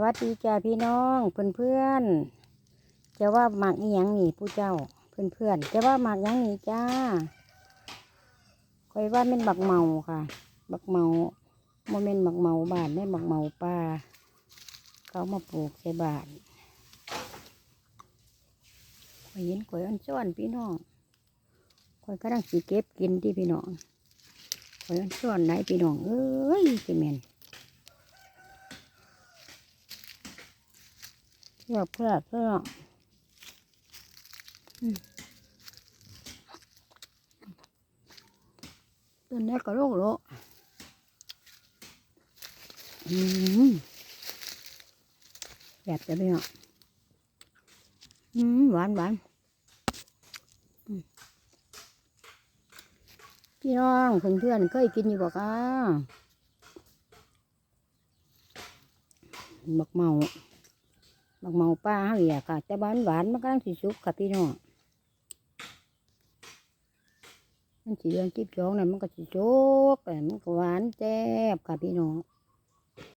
วัสดีจ้าพี่น้องเพื่อนเพื่อนจะว่าหมักอีหยังนี่ผู้เจ้าเพื่อนเพื่อนจะว่าหมักยังนี่จ้าคอยว่าเป็นบักเมาค่ะ บักเมาโมเมนบักเมาบานได้บักเมาป่าเขามาปลูกใส่บานคอยเห็นคอยอันซ้อนพี่น้องคอยกำลังสีเก็บกินที่พี่น้องคอยอันซ้อนไหนพี่น้องเอ้ยสิแมน เพื่อเพื่อเพื่ออืมตัวนี้ก็โลกโลอืมแบบจะไม่เหรออืมหวานหวานอืมพี่น้องเพื่อนเพื่อนๆเคยกินอยู่บ่คะบักเมา บักเมาป้าเฮาเรียกค่ะแต่บ้านหวานมันกำลังสีสุกค่ะพี่น้องมันสีเดือนจิบจองน่ยมันก็สีสุกแต่มันก็หวานแซ่บค่ะพี่น้อง